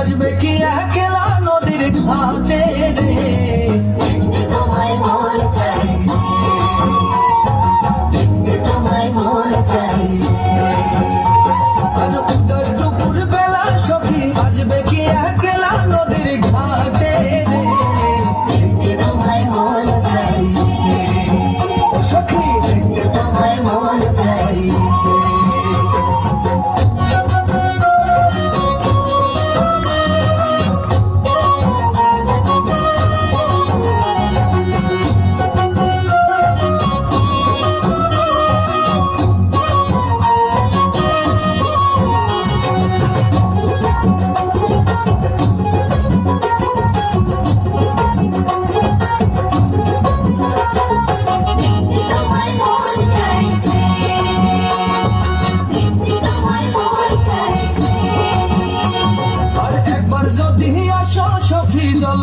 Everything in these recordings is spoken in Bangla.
আসবে কি একলা নদীর ঘাটে রে?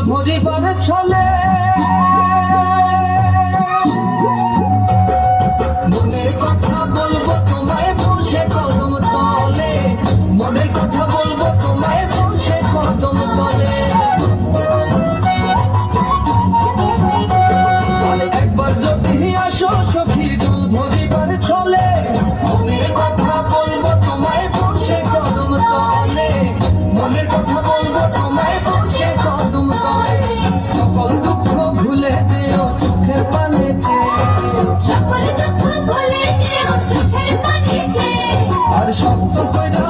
ঘুরিবার ছলে মনের কথা বলব, তোমায় বসে কদম তলে। মনের কথা বলব, তোমায় বসে কদম তলে। একবার যদি আসো সখী দুল ভরিবার চলে। মনের কথা বলব, তোমায় বসে কদম তলে। মনের কথা আর শক্ত হয় না।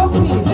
Só comigo.